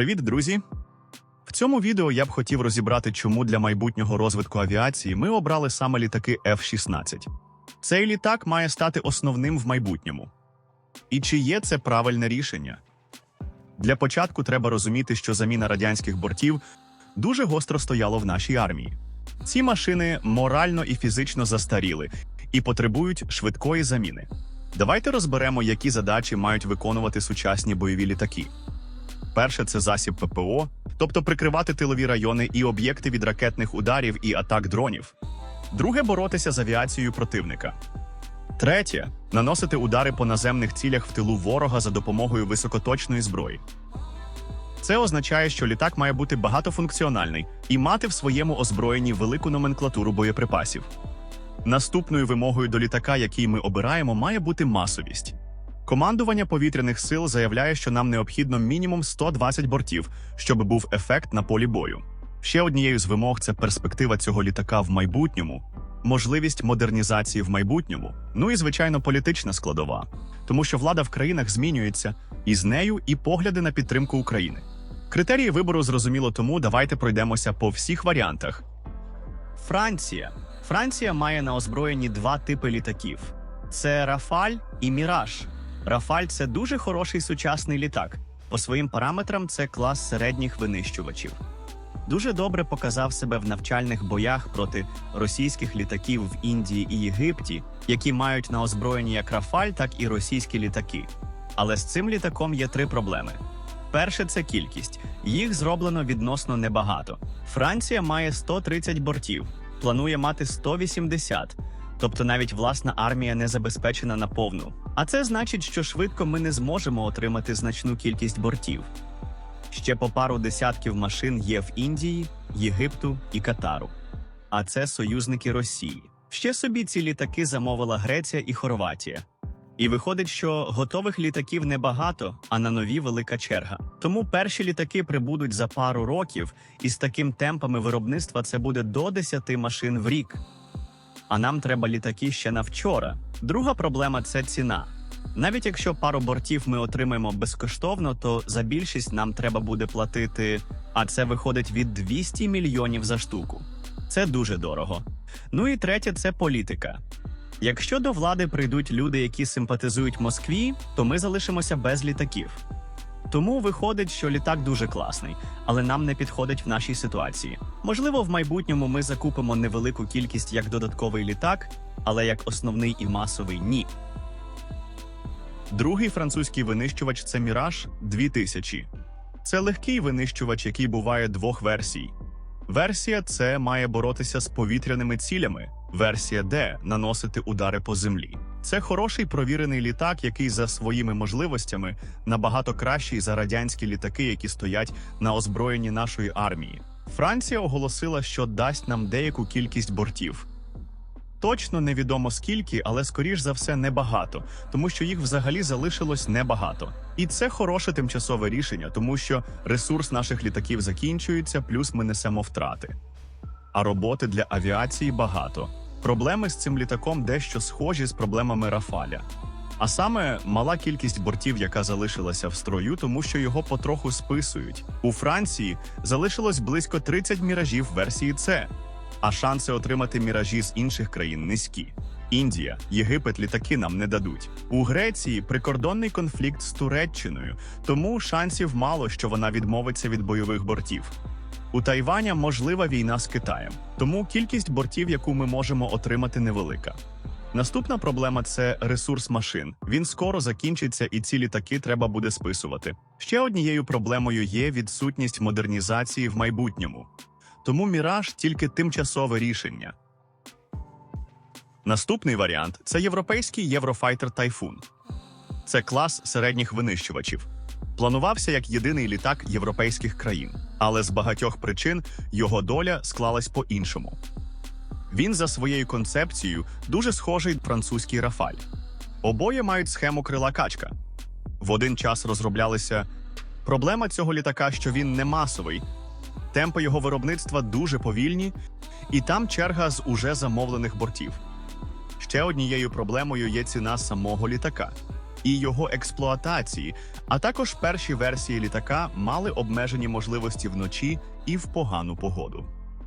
Привіт, друзі! В цьому відео я б хотів розібрати, чому для майбутнього розвитку авіації ми обрали саме літаки F-16. Цей літак має стати основним в майбутньому. І чи є це правильне рішення? Для початку треба розуміти, що заміна радянських бортів дуже гостро стояло в нашій армії. Ці машини морально і фізично застаріли і потребують швидкої заміни. Давайте розберемо, які задачі мають виконувати сучасні бойові літаки. Перше це засіб ППО, тобто прикривати тилові райони і об'єкти від ракетних ударів і атак дронів. Друге боротися з авіацією противника. Третє наносити удари по наземних цілях в тилу ворога за допомогою високоточної зброї. Це означає, що літак має бути багатофункціональний і мати в своєму озброєнні велику номенклатуру боєприпасів. Наступною вимогою до літака, який ми обираємо, має бути масовість. Командування повітряних сил заявляє, що нам необхідно мінімум 120 бортів, щоб був ефект на полі бою. Ще однією з вимог це перспектива цього літака в майбутньому, можливість модернізації в майбутньому, ну і звичайно політична складова, тому що влада в країнах змінюється, і з нею і погляди на підтримку України. Критерії вибору зрозуміло, тому давайте пройдемося по всіх варіантах. Франція. Франція має на озброєнні два типи літаків: це Рафаль і Міраж. Рафаль це дуже хороший сучасний літак. По своїм параметрам це клас середніх винищувачів. Дуже добре показав себе в навчальних боях проти російських літаків в Індії і Єгипті, які мають на озброєнні як Рафаль, так і російські літаки. Але з цим літаком є три проблеми. Перше це кількість. Їх зроблено відносно небагато. Франція має 130 бортів, планує мати 180, тобто навіть власна армія не забезпечена на повну. А це значить, що швидко ми не зможемо отримати значну кількість бортів. Ще по пару десятків машин є в Індії, Єгипту і Катару. А це союзники Росії. Ще собі ці літаки замовила Греція і Хорватія. І виходить, що готових літаків небагато, а на нові велика черга. Тому перші літаки прибудуть за пару років, і з таким темпами виробництва це буде до 10 машин в рік. А нам треба літаки ще на вчора. Друга проблема це ціна. Навіть якщо пару бортів ми отримаємо безкоштовно, то за більшість нам треба буде платити, а це виходить від 200 мільйонів за штуку. Це дуже дорого. Ну і третє це політика. Якщо до влади прийдуть люди, які симпатизують Москві, то ми залишимося без літаків. Тому виходить, що літак дуже класний, але нам не підходить в нашій ситуації. Можливо, в майбутньому ми закупимо невелику кількість як додатковий літак, але як основний і масовий ні. Другий французький винищувач це Міраж 2000. Це легкий винищувач, який буває двох версій. Версія С має боротися з повітряними цілями. Версія Д наносити удари по землі. Це хороший провірений літак, який за своїми можливостями набагато кращий за радянські літаки, які стоять на озброєнні нашої армії. Франція оголосила, що дасть нам деяку кількість бортів. Точно невідомо скільки, але скоріш за все небагато, тому що їх взагалі залишилось небагато. І це хороше тимчасове рішення, тому що ресурс наших літаків закінчується, плюс ми несемо втрати. А роботи для авіації багато. Проблеми з цим літаком дещо схожі з проблемами Рафаля. А саме мала кількість бортів, яка залишилася в строю, тому що його потроху списують. У Франції залишилось близько 30 міражів версії С, а шанси отримати міражі з інших країн низькі. Індія, Єгипет літаки нам не дадуть. У Греції прикордонний конфлікт з Туреччиною, тому шансів мало, що вона відмовиться від бойових бортів. У Тайваня можлива війна з Китаєм, тому кількість бортів, яку ми можемо отримати, невелика. Наступна проблема це ресурс машин. Він скоро закінчиться, і ці літаки треба буде списувати. Ще однією проблемою є відсутність модернізації в майбутньому. Тому Міраж тільки тимчасове рішення. Наступний варіант це європейський Єврофайтер Тайфун. Це клас середніх винищувачів. Планувався як єдиний літак європейських країн, але з багатьох причин його доля склалась по-іншому. Він за своєю концепцією дуже схожий на французький Рафаль. Обоє мають схему крила качка. В один час розроблялися. Проблема цього літака, що він не масовий, темпи його виробництва дуже повільні, і там черга з уже замовлених бортів. Ще однією проблемою є ціна самого літака. І його експлуатації, а також перші версії літака мали обмежені можливості вночі і в погану погоду.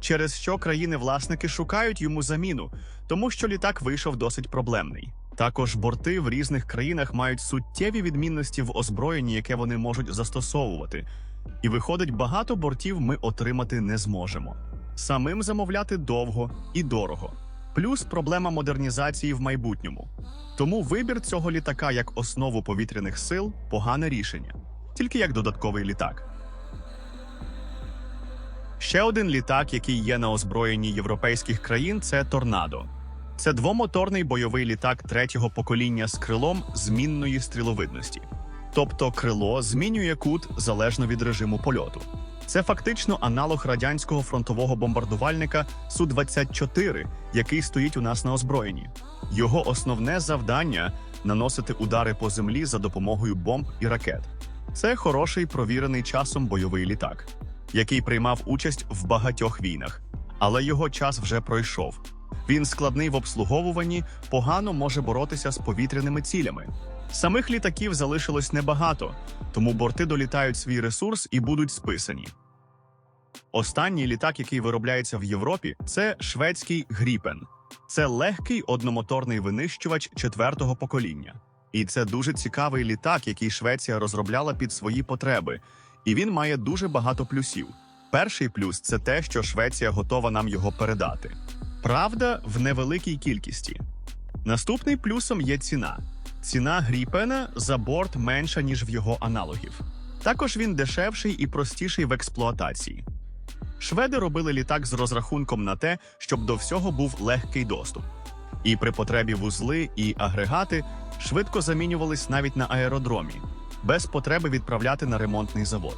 Через що країни-власники шукають йому заміну, тому що літак вийшов досить проблемний. Також борти в різних країнах мають суттєві відмінності в озброєнні, яке вони можуть застосовувати. І виходить, багато бортів ми отримати не зможемо. Самим замовляти довго і дорого. Плюс проблема модернізації в майбутньому. Тому вибір цього літака як основу повітряних сил погане рішення, тільки як додатковий літак. Ще один літак, який є на озброєнні європейських країн, це Торнадо. Це двомоторний бойовий літак третього покоління з крилом змінної стріловидності. Тобто крило змінює кут залежно від режиму польоту. Це фактично аналог радянського фронтового бомбардувальника Су-24, який стоїть у нас на озброєнні. Його основне завдання наносити удари по землі за допомогою бомб і ракет. Це хороший провірений часом бойовий літак, який приймав участь в багатьох війнах, але його час вже пройшов. Він складний в обслуговуванні, погано може боротися з повітряними цілями. Самих літаків залишилось небагато, тому борти долітають свій ресурс і будуть списані. Останній літак, який виробляється в Європі, це шведський Гріпен. Це легкий одномоторний винищувач четвертого покоління. І це дуже цікавий літак, який Швеція розробляла під свої потреби, і він має дуже багато плюсів. Перший плюс це те, що Швеція готова нам його передати. Правда, в невеликій кількості. Наступний плюсом є ціна. Ціна Гріпена за борт менша, ніж в його аналогів. Також він дешевший і простіший в експлуатації. Шведи робили літак з розрахунком на те, щоб до всього був легкий доступ. І при потребі вузли і агрегати швидко замінювались навіть на аеродромі, без потреби відправляти на ремонтний завод.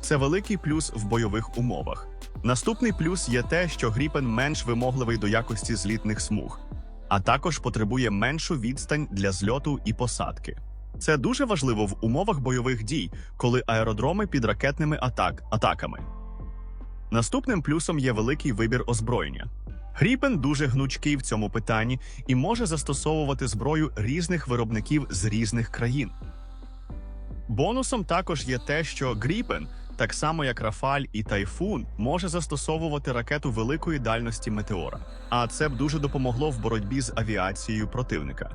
Це великий плюс в бойових умовах. Наступний плюс є те, що Гріпен менш вимогливий до якості злітних смуг, а також потребує меншу відстань для зльоту і посадки. Це дуже важливо в умовах бойових дій, коли аеродроми під ракетними атак атаками. Наступним плюсом є великий вибір озброєння. Гріпен дуже гнучкий в цьому питанні і може застосовувати зброю різних виробників з різних країн. Бонусом також є те, що Гріпен, так само як Рафаль і Тайфун, може застосовувати ракету великої дальності Метеора. А це б дуже допомогло в боротьбі з авіацією противника.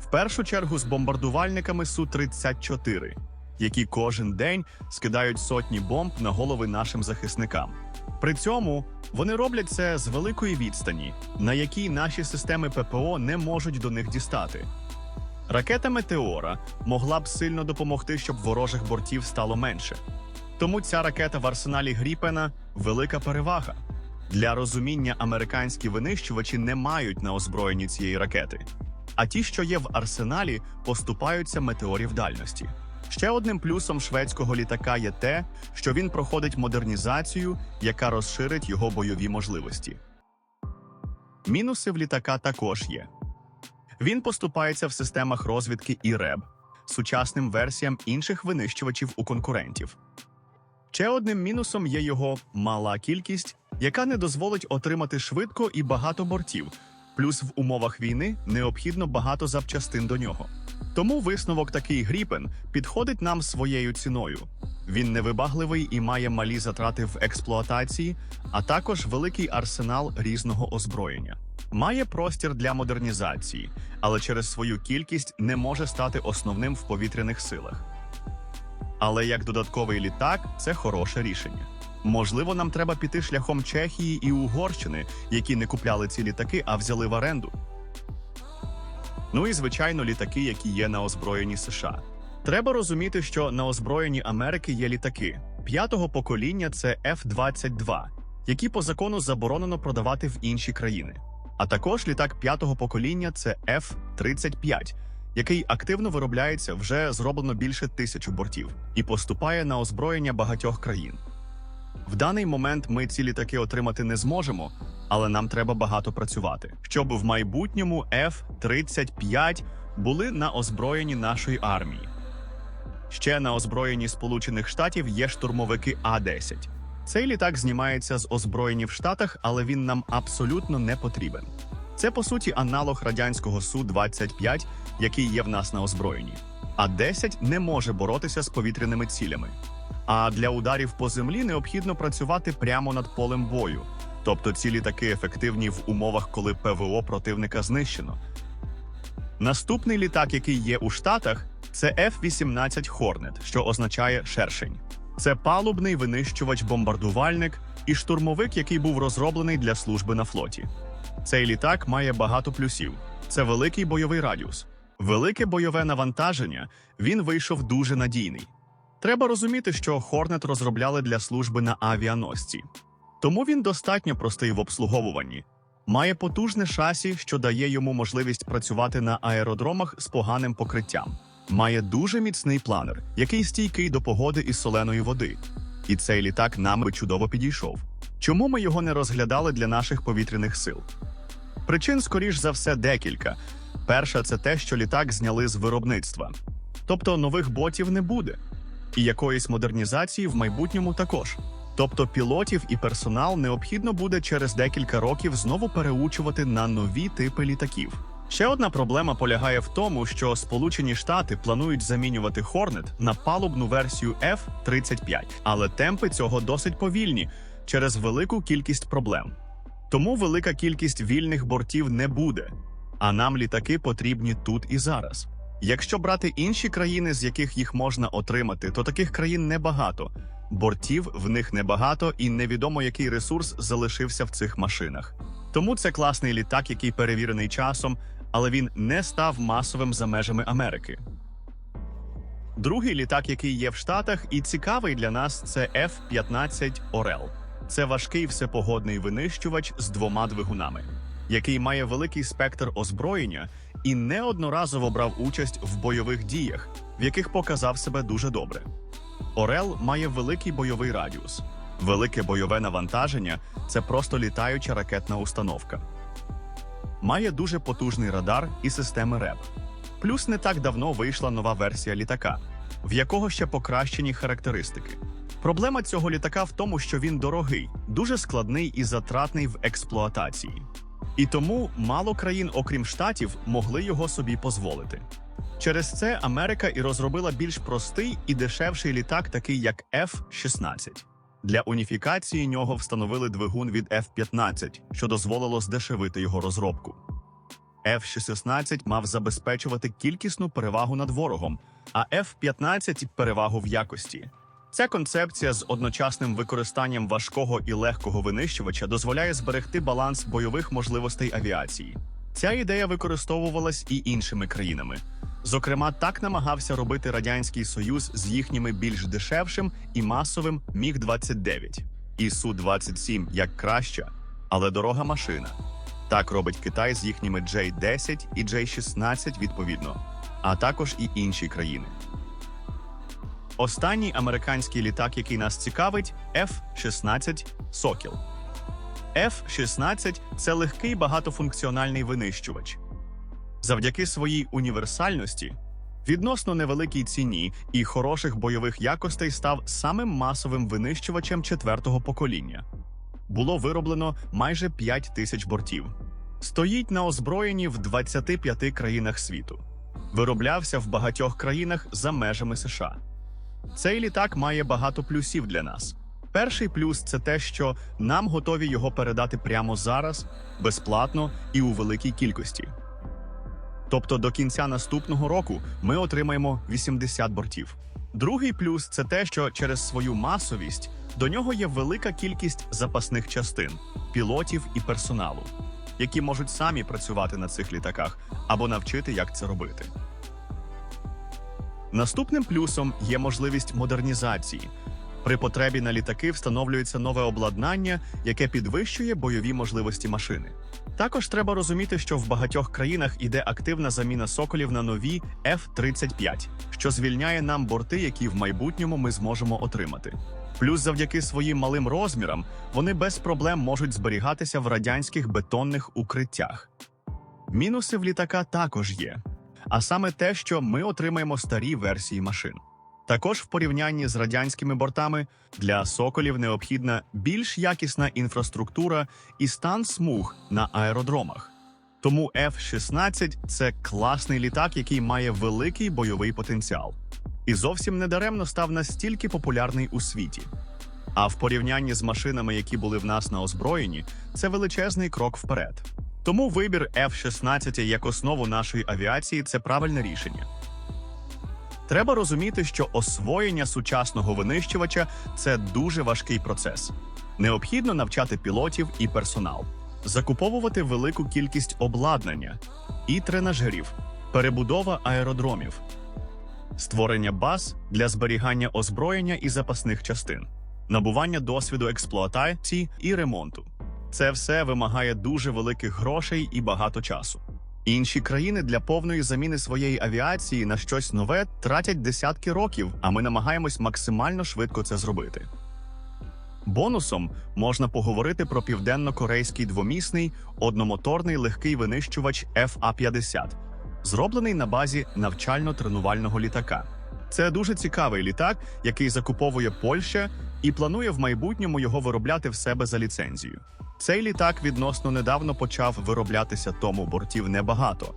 В першу чергу з бомбардувальниками Су-34, які кожен день скидають сотні бомб на голови нашим захисникам. При цьому вони роблять це з великої відстані, на якій наші системи ППО не можуть до них дістати. Ракета Метеора могла б сильно допомогти, щоб ворожих бортів стало менше. Тому ця ракета в арсеналі Гріпена велика перевага. Для розуміння американські винищувачі не мають на озброєнні цієї ракети. А ті, що є в арсеналі, поступаються метеорів дальності. Ще одним плюсом шведського літака є те, що він проходить модернізацію, яка розширить його бойові можливості. Мінуси в літака також є. Він поступається в системах розвідки і РЕБ, сучасним версіям інших винищувачів у конкурентів. Ще одним мінусом є його мала кількість, яка не дозволить отримати швидко і багато бортів. Плюс в умовах війни необхідно багато запчастин до нього. Тому висновок такий Гріпен підходить нам своєю ціною. Він невибагливий і має малі затрати в експлуатації, а також великий арсенал різного озброєння. Має простір для модернізації, але через свою кількість не може стати основним в повітряних силах. Але як додатковий літак це хороше рішення. Можливо, нам треба піти шляхом Чехії і Угорщини, які не купляли ці літаки, а взяли в оренду. Ну і звичайно, літаки, які є на озброєнні США. Треба розуміти, що на озброєнні Америки є літаки п'ятого покоління це F-22, які по закону заборонено продавати в інші країни. А також літак п'ятого покоління це F-35, який активно виробляється вже зроблено більше тисячі бортів і поступає на озброєння багатьох країн. В даний момент ми ці літаки отримати не зможемо, але нам треба багато працювати, щоб в майбутньому F-35 були на озброєнні нашої армії. Ще на озброєнні Сполучених Штатів є штурмовики А-10. Цей літак знімається з озброєнні в Штатах, але він нам абсолютно не потрібен. Це по суті аналог радянського Су-25, який є в нас на озброєнні. а 10 не може боротися з повітряними цілями. А для ударів по землі необхідно працювати прямо над полем бою. Тобто ці літаки ефективні в умовах, коли ПВО противника знищено. Наступний літак, який є у Штатах, це F-18 Hornet, що означає шершень. Це палубний винищувач-бомбардувальник і штурмовик, який був розроблений для служби на флоті. Цей літак має багато плюсів. Це великий бойовий радіус, велике бойове навантаження. Він вийшов дуже надійний. Треба розуміти, що Hornet розробляли для служби на авіаносці, тому він достатньо простий в обслуговуванні. Має потужне шасі, що дає йому можливість працювати на аеродромах з поганим покриттям. Має дуже міцний планер, який стійкий до погоди і соленої води. І цей літак нам би чудово підійшов. Чому ми його не розглядали для наших повітряних сил? Причин, скоріш за все, декілька. Перша це те, що літак зняли з виробництва, тобто нових ботів не буде, і якоїсь модернізації в майбутньому також. Тобто пілотів і персонал необхідно буде через декілька років знову переучувати на нові типи літаків. Ще одна проблема полягає в тому, що Сполучені Штати планують замінювати Hornet на палубну версію F-35, але темпи цього досить повільні через велику кількість проблем. Тому велика кількість вільних бортів не буде, а нам літаки потрібні тут і зараз. Якщо брати інші країни, з яких їх можна отримати, то таких країн небагато. Бортів в них небагато, і невідомо який ресурс залишився в цих машинах. Тому це класний літак, який перевірений часом, але він не став масовим за межами Америки. Другий літак, який є в Штатах, і цікавий для нас, це F-15 Орел. Це важкий всепогодний винищувач з двома двигунами, який має великий спектр озброєння і неодноразово брав участь в бойових діях, в яких показав себе дуже добре. Орел має великий бойовий радіус. Велике бойове навантаження це просто літаюча ракетна установка. Має дуже потужний радар і системи РЕБ. Плюс не так давно вийшла нова версія літака, в якого ще покращені характеристики. Проблема цього літака в тому, що він дорогий, дуже складний і затратний в експлуатації. І тому мало країн, окрім штатів, могли його собі дозволити. Через це Америка і розробила більш простий і дешевший літак, такий як F-16. Для уніфікації нього встановили двигун від F-15, що дозволило здешевити його розробку. F-16 мав забезпечувати кількісну перевагу над ворогом, а F-15 – перевагу в якості. Ця концепція з одночасним використанням важкого і легкого винищувача дозволяє зберегти баланс бойових можливостей авіації. Ця ідея використовувалась і іншими країнами. Зокрема, так намагався робити Радянський Союз з їхніми більш дешевшим і масовим Міг-29 і Су-27 як краща, але дорога машина. Так робить Китай з їхніми J-10 і J-16 відповідно, а також і інші країни. Останній американський літак, який нас цікавить, F-16 Сокіл. F-16 – це легкий багатофункціональний винищувач. Завдяки своїй універсальності, відносно невеликій ціні і хороших бойових якостей став самим масовим винищувачем четвертого покоління. Було вироблено майже 5 тисяч бортів. Стоїть на озброєнні в 25 країнах світу. Вироблявся в багатьох країнах за межами США. Цей літак має багато плюсів для нас. Перший плюс це те, що нам готові його передати прямо зараз, безплатно і у великій кількості. Тобто до кінця наступного року ми отримаємо 80 бортів. Другий плюс це те, що через свою масовість до нього є велика кількість запасних частин, пілотів і персоналу, які можуть самі працювати на цих літаках або навчити, як це робити. Наступним плюсом є можливість модернізації. При потребі на літаки встановлюється нове обладнання, яке підвищує бойові можливості машини. Також треба розуміти, що в багатьох країнах іде активна заміна соколів на нові F-35, що звільняє нам борти, які в майбутньому ми зможемо отримати. Плюс, завдяки своїм малим розмірам, вони без проблем можуть зберігатися в радянських бетонних укриттях. Мінуси в літака також є, а саме те, що ми отримаємо старі версії машин. Також в порівнянні з радянськими бортами для соколів необхідна більш якісна інфраструктура і стан смуг на аеродромах. Тому F-16 – це класний літак, який має великий бойовий потенціал. І зовсім недаремно став настільки популярний у світі. А в порівнянні з машинами, які були в нас на озброєнні, це величезний крок вперед. Тому вибір F-16 як основу нашої авіації це правильне рішення. Треба розуміти, що освоєння сучасного винищувача це дуже важкий процес. Необхідно навчати пілотів і персонал, закуповувати велику кількість обладнання і тренажерів, перебудова аеродромів, створення баз для зберігання озброєння і запасних частин, набування досвіду експлуатації і ремонту. Це все вимагає дуже великих грошей і багато часу. Інші країни для повної заміни своєї авіації на щось нове тратять десятки років, а ми намагаємось максимально швидко це зробити. Бонусом можна поговорити про південно-корейський двомісний одномоторний легкий винищувач FA-50, зроблений на базі навчально-тренувального літака. Це дуже цікавий літак, який закуповує Польща і планує в майбутньому його виробляти в себе за ліцензією. Цей літак відносно недавно почав вироблятися, тому бортів небагато.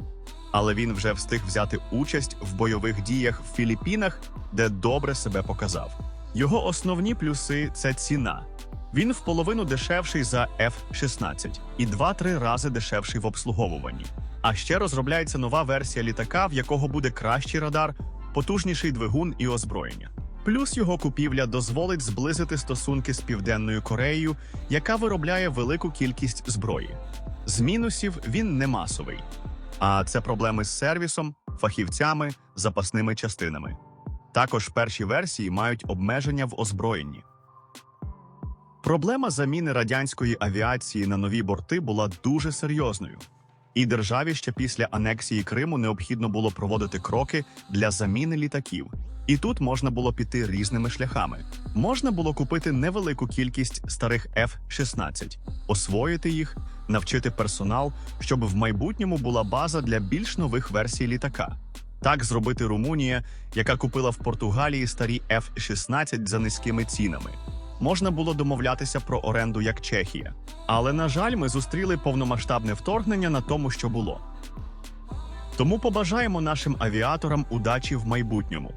Але він вже встиг взяти участь в бойових діях в Філіппінах, де добре себе показав. Його основні плюси це ціна. Він в половину дешевший за F-16 і 2-3 рази дешевший в обслуговуванні. А ще розробляється нова версія літака, в якого буде кращий радар, потужніший двигун і озброєння. Плюс його купівля дозволить зблизити стосунки з Південною Кореєю, яка виробляє велику кількість зброї. З мінусів він не масовий, а це проблеми з сервісом, фахівцями, запасними частинами. Також перші версії мають обмеження в озброєнні. Проблема заміни радянської авіації на нові борти була дуже серйозною. І державі ще після анексії Криму необхідно було проводити кроки для заміни літаків. І тут можна було піти різними шляхами. Можна було купити невелику кількість старих F-16, освоїти їх, навчити персонал, щоб в майбутньому була база для більш нових версій літака. Так зробити Румунія, яка купила в Португалії старі F-16 за низькими цінами. Можна було домовлятися про оренду як Чехія. Але, на жаль, ми зустріли повномасштабне вторгнення на тому, що було. Тому побажаємо нашим авіаторам удачі в майбутньому.